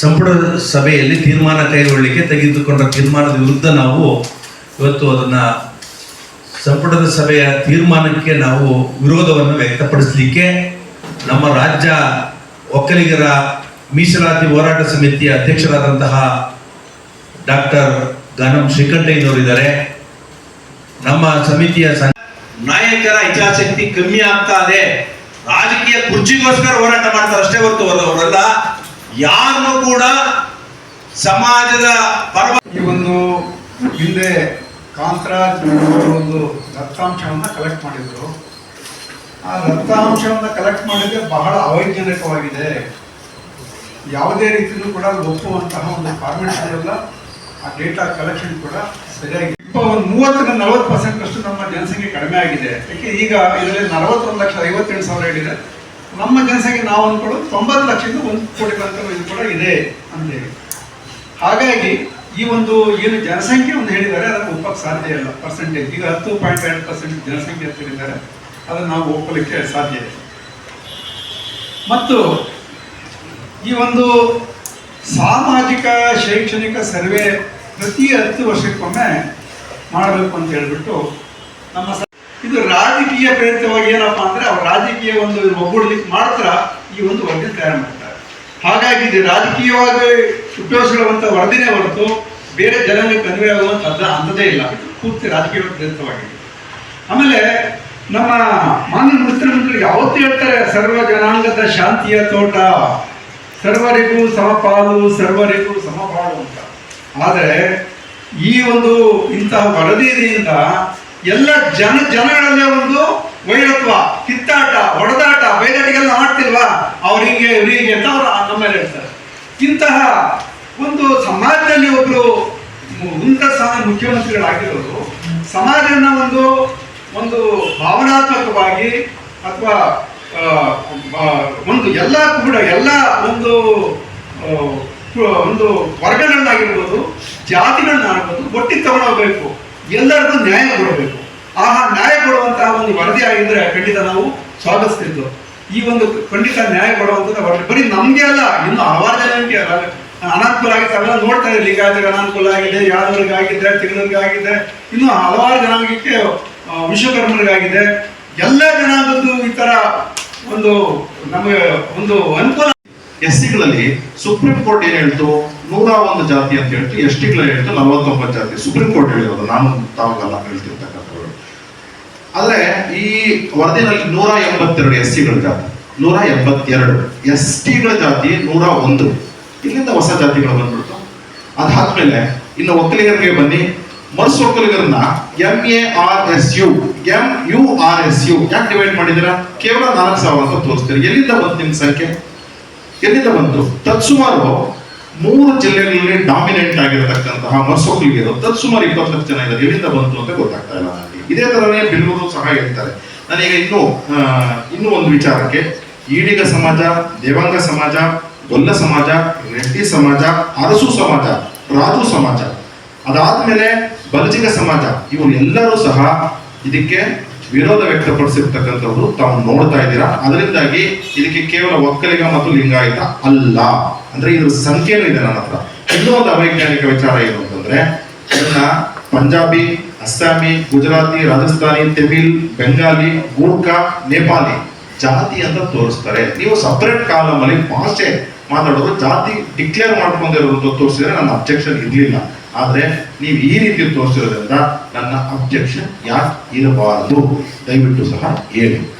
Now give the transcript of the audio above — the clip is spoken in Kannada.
ಸಂಪುಟ ಸಭೆಯಲ್ಲಿ ತೀರ್ಮಾನ ಕೈಗೊಳ್ಳಲಿಕ್ಕೆ ತೆಗೆದುಕೊಂಡ ತೀರ್ಮಾನದ ವಿರುದ್ಧ ನಾವು ಇವತ್ತು ಅದನ್ನ ಸಂಪುಟದ ಸಭೆಯ ತೀರ್ಮಾನಕ್ಕೆ ನಾವು ವಿರೋಧವನ್ನು ವ್ಯಕ್ತಪಡಿಸಲಿಕ್ಕೆ ನಮ್ಮ ರಾಜ್ಯ ಒಕ್ಕಲಿಗರ ಮೀಸಲಾತಿ ಹೋರಾಟ ಸಮಿತಿಯ ಅಧ್ಯಕ್ಷರಾದಂತಹ ಡಾಕ್ಟರ್ ಗಾನಂ ಶ್ರೀಕಂಠಯ್ಯನವರಿದ್ದಾರೆ. ನಮ್ಮ ಸಮಿತಿಯ ನಾಯಕರ ಇಚ್ಛಾಶಕ್ತಿ ಕಮ್ಮಿ ಆಗ್ತಾ ಇದೆ. ರಾಜಕೀಯ ಕುರ್ಚಿಗೋಸ್ಕರ ಹೋರಾಟ ಮಾಡ್ತಾರೆ ಅಷ್ಟೇ ಹೊರತು ಅವರೆಲ್ಲ ಯಾರನ್ನು ಕೂಡ ಸಮಾಜದ ಪರವ ಈ ಒಂದು ಹಿಂದೆ ಕಾಂತರಾಜ್ ಒಂದು ದತ್ತಾಂಶವನ್ನು ಕಲೆಕ್ಟ್ ಮಾಡಿದ್ರು. ಆ ದತ್ತಾಂಶವನ್ನು ಕಲೆಕ್ಟ್ ಮಾಡಿದ್ರೆ ಬಹಳ ಅವೈಜ್ಞಾನಿಕವಾಗಿದೆ. ಯಾವುದೇ ರೀತಿಯಲ್ಲೂ ಕೂಡ ಒಪ್ಪುವಂತಹ ಒಂದು ಫಾರ್ಮೇಟ್ ಇರಲ್ಲ. ಆ ಡೇಟಾ ಕಲೆಕ್ಷನ್ ಕೂಡ ಸರಿಯಾಗಿ ಇಪ್ಪ ಒಂದು ಮೂವತ್ತರಿಂದ ನಲವತ್ತು ಪರ್ಸೆಂಟ್ ಅಷ್ಟು ನಮ್ಮ ಜನಸಂಖ್ಯೆ ಕಡಿಮೆ ಆಗಿದೆ. ಯಾಕೆ ಈಗ ಇದರಲ್ಲಿ ನಲವತ್ತೊಂದು ಲಕ್ಷ ಐವತ್ತೆಂಟು ಸಾವಿರ ಹೇಳಿದೆ. ನಮ್ಮ ಜನಸಂಖ್ಯೆ ನಾವು ಅಂದ್ಕೊಳ್ಳೋದು ತೊಂಬತ್ತು ಲಕ್ಷದಿಂದ ಒಂದು ಕೋಟಿ ಇದು ಕೂಡ ಇದೆ ಅಂತೇಳಿ ಹಾಗಾಗಿ ಈ ಒಂದು ಏನು ಜನಸಂಖ್ಯೆ ಒಂದು ಹೇಳಿದ್ದಾರೆ, ಅದನ್ನು ಒಪ್ಪಕ್ಕೆ ಸಾಧ್ಯ ಇಲ್ಲ. ಪರ್ಸೆಂಟೇಜ್ ಈಗ ಹತ್ತು ಪಾಯಿಂಟ್ ಎರಡು ಪರ್ಸೆಂಟ್ ಜನಸಂಖ್ಯೆ ಅಂತ ಹೇಳಿದ್ದಾರೆ. ಅದನ್ನು ನಾವು ಒಪ್ಪಲಿಕ್ಕೆ ಸಾಧ್ಯ ಇದೆ ಮತ್ತು ಈ ಒಂದು ಸಾಮಾಜಿಕ, ಶೈಕ್ಷಣಿಕ ಸರ್ವೆ ಪ್ರತಿ ಹತ್ತು ವರ್ಷಕ್ಕೊಮ್ಮೆ ಮಾಡಬೇಕು ಅಂತ ಹೇಳ್ಬಿಟ್ಟು ನಮ್ಮ ಇದು ರಾಜಕೀಯ ಪ್ರೇರಿತವಾಗಿ ಏನಪ್ಪಾ ಅಂದ್ರೆ ಅವ್ರ ರಾಜಕೀಯ ಒಂದು ಒಗ್ಗೂಡಲಿಕ್ಕೆ ಮಾತ್ರ ಈ ಒಂದು ವರದಿ ತಯಾರು ಮಾಡ್ತಾರೆ. ಹಾಗಾಗಿ ಇದು ರಾಜಕೀಯವಾಗಿ ಉಪಯೋಗಿಸಿರುವಂಥ ವರದಿನೇ ಹೊರತು ಬೇರೆ ಜನರಿಗೆ ಕನ್ವೆ ಆಗುವಂಥದ್ದು ಅಂಥದ್ದೇ ಇಲ್ಲ. ಪೂರ್ತಿ ರಾಜಕೀಯ ಪ್ರೇರಿತವಾಗಿದೆ. ಆಮೇಲೆ ನಮ್ಮ ಮಾನ್ಯ ಮುಖ್ಯಮಂತ್ರಿ ಯಾವತ್ತು ಹೇಳ್ತಾರೆ, ಸರ್ವ ಜನಾಂಗದ ಶಾಂತಿಯ ತೋಟ, ಸರ್ವರಿಗೂ ಸಮಪಾಲು ಸರ್ವರಿಗೂ ಸಮಪಾಲು ಅಂತ. ಆದರೆ ಈ ಒಂದು ಇಂತಹ ವರದಿಯಿಂದ ಎಲ್ಲ ಜನ ಜನಗಳಲ್ಲೇ ಒಂದು ವೈರತ್ವ ಕಿತ್ತಾಟ, ಹೊಡೆದಾಟ ಬೈದಾಟಿಗೆಲ್ಲ ಮಾಡ್ತಿಲ್ವಾ? ಅವ್ರು ಹಿಂಗೆ, ಇವ್ರು ಹೀಗೆ ಅಂತ ಅವ್ರು ನಮ್ಮ ಮೇಲೆ ಹೇಳ್ತಾರೆ. ಇಂತಹ ಒಂದು ಸಮಾಜದಲ್ಲಿ ಒಬ್ರು ಮು- ಉನ್ನತ ಸ್ಥಾನ ಮುಖ್ಯಮಂತ್ರಿಗಳಾಗಿರೋರು, ಸಮಾಜನ ಒಂದು ಒಂದು ಭಾವನಾತ್ಮಕವಾಗಿ ಅಥವಾ ಒಂದು ಎಲ್ಲ ಕೂಡ ಎಲ್ಲ ಒಂದು ಒಂದು ವರ್ಗಗಳನ್ನಾಗಿರ್ಬೋದು ಜಾತಿಗಳನ್ನಾಗಿರ್ಬೋದು ಒಟ್ಟಿಗೆ ತಗೊಂಡೋಗ್ಬೇಕು. ಎಲ್ಲರಿಗೂ ನ್ಯಾಯ ಕೊಡಬೇಕು. ಆ ನ್ಯಾಯ ಕೊಡುವಂತಹ ಒಂದು ವರದಿ ಆಗಿದ್ರೆ ಖಂಡಿತ ನಾವು ಸ್ವಾಗತಿಸ್ತಿದ್ದು. ಈ ಒಂದು ಖಂಡಿತ ನ್ಯಾಯ ಕೊಡುವಂಥದ್ದು ವರದಿ ಬರೀ ನಮಗೆ ಅಲ್ಲ, ಇನ್ನು ಹಲವಾರು ಅಲ್ಲ. ಅನಾನುಕೂಲ ಆಗಿ ಅವೆಲ್ಲ ನೋಡ್ತಾ ಇದ್ದೀವಿ ಲಿಂಗಾಯತರಿಗೆ ಅನಾನುಕೂಲ ಆಗಿದೆ, ಯಾದವರಿಗೆ ಆಗಿದೆ, ತಿಂಗಳಿಗೆ ಆಗಿದೆ. ಇನ್ನು ಹಲವಾರು ಜನಾಂಗಕ್ಕೆ ವಿಶ್ವಕರ್ಮರಿಗಾಗಿದೆ ಎಲ್ಲ ಜನಾಂಗದ್ದು ಈ ಥರ ಒಂದು ನಮಗೆ ಒಂದು ಅನುಕೂಲ ಎಸ್ ಸಿಗಳಲ್ಲಿ ಸುಪ್ರೀಂ ಕೋರ್ಟ್ ಏನ್ ಹೇಳ್ತು? ನೂರ ಒಂದು ಜಾತಿ ಅಂತ ಹೇಳ್ತು ಎಸ್ ಟಿಗಳ ಹೇಳ್ತು? ನಲವತ್ತೊಂಬತ್ತು ಜಾತಿ. ಸುಪ್ರೀಂ ಕೋರ್ಟ್ ಹೇಳಿರೋದು. ನಾನು ತಾವಾಗಲ್ಲ ಹೇಳ್ತಿರ್ತಕ್ಕಂಥವ್ರು ಆದ್ರೆ ಈ ವರದಿನಲ್ಲಿ ನೂರ ಎಂಬತ್ತೆರಡು ಎಸ್ ಜಾತಿ. ನೂರ ಎಂಬತ್ತೆರಡು ಎಸ್ ಟಿಗಳ ಜಾತಿ ನೂರ ಒಂದು. ಇಲ್ಲಿಂದ ಹೊಸ ಜಾತಿಗಳು ಬಂದ್ಬಿಡ್ತು. ಅದಾದ್ಮೇಲೆ ಇನ್ನು ಒಕ್ಕಲಿಗರಿಗೆ ಬನ್ನಿ. ಮರ್ಸ್ ಒಕ್ಕಲಿಗರನ್ನ M A R S U M U R S U ಯಾಕೆ ಡಿವೈಡ್ ಮಾಡಿದಿರಾ ಕೇವಲ ನಾಲ್ಕು ಸಾವಿರ ಅಂತ ತೋರಿಸ್ತೀರಿ. ಎಲ್ಲಿಂದ ಬಂತು ನಿಮ್ ಸಂಖ್ಯೆ? ಎಲ್ಲಿಂದ ಬಂತು? ತತ್ಸುಮಾರು ಮೂರು ಜಿಲ್ಲೆಗಳಲ್ಲಿ ಡಾಮಿನೆಂಟ್ ಆಗಿರತಕ್ಕಂತಹ ಮರ್ಸೊಕ್ಕಲಿಗೆರು ತತ್ಸುಮಾರು ಇಪ್ಪತ್ತು ಜನ ಇದ್ದಾರೆ. ಎಲ್ಲಿಂದ ಬಂತು ಅಂತ ಗೊತ್ತಾಗ್ತಾ ಇಲ್ಲ ನನಗೆ. ಇದೇ ತರನೇ ಬೆಂಗಳೂರು ಸಹ ಹೇಳ್ತಾರೆ. ನನಗೆ ಇನ್ನು ಇನ್ನೂ ಒಂದು ವಿಚಾರಕ್ಕೆ ಈಡಿಗ ಸಮಾಜ, ದೇವಾಂಗ ಸಮಾಜ, ಗೊಲ್ಲ ಸಮಾಜ, ರೆಡ್ಡಿ ಸಮಾಜ, ಅರಸು ಸಮಾಜ, ರಾಜು ಸಮಾಜ. ಅದಾದ್ಮೇಲೆ ಬಲಜಿಗ ಸಮಾಜ. ಇವರು ಎಲ್ಲರೂ ಸಹ ಇದಕ್ಕೆ ವಿರೋಧ ವ್ಯಕ್ತಪಡಿಸಿರ್ತಕ್ಕಂಥವ್ರು ತಾವು ನೋಡ್ತಾ ಇದ್ದೀರಾ? ಅದರಿಂದಾಗಿ ಇದಕ್ಕೆ ಕೇವಲ ಒಕ್ಕಲಿಗ ಮತ್ತು ಲಿಂಗಾಯತ ಅಲ್ಲ. ಅಂದ್ರೆ ಇದ್ರ ಸಂಖ್ಯೆನೂ ಇದೆ ನನ್ನ ಹತ್ರ. ಇನ್ನೊಂದು ಅವೈಜ್ಞಾನಿಕ ವಿಚಾರ ಏನು ಅಂತಂದ್ರೆ, ಇದನ್ನ ಪಂಜಾಬಿ, ಅಸ್ಸಾಮಿ, ಗುಜರಾತಿ, ರಾಜಸ್ಥಾನಿ, ತಮಿಳ್, ಬೆಂಗಾಲಿ, ಗೂರ್ಖಾ ನೇಪಾಲಿ ಜಾತಿ ಅಂತ ತೋರಿಸ್ತಾರೆ. ನೀವು ಸಪರೇಟ್ ಕಾಲಮ್ ಅಲ್ಲಿ ಭಾಷೆ ಮಾತಾಡೋದು ಜಾತಿ ಡಿಕ್ಲೇರ್ ಮಾಡ್ಕೊಂಡಿರೋದು ತೋರಿಸಿದ್ರೆ ನನ್ನ ಅಬ್ಜೆಕ್ಷನ್ ಇರ್ಲಿಲ್ಲ. ಆದ್ರೆ ನೀವು ಈ ರೀತಿ ತೋರಿಸಿರೋದ್ರಿಂದ ನನ್ನ ಅಬ್ಜೆಕ್ಷನ್ ಯಾಕೆ ಇರಬಾರದು? ದಯವಿಟ್ಟು ಸಹ ಹೇಳಿ.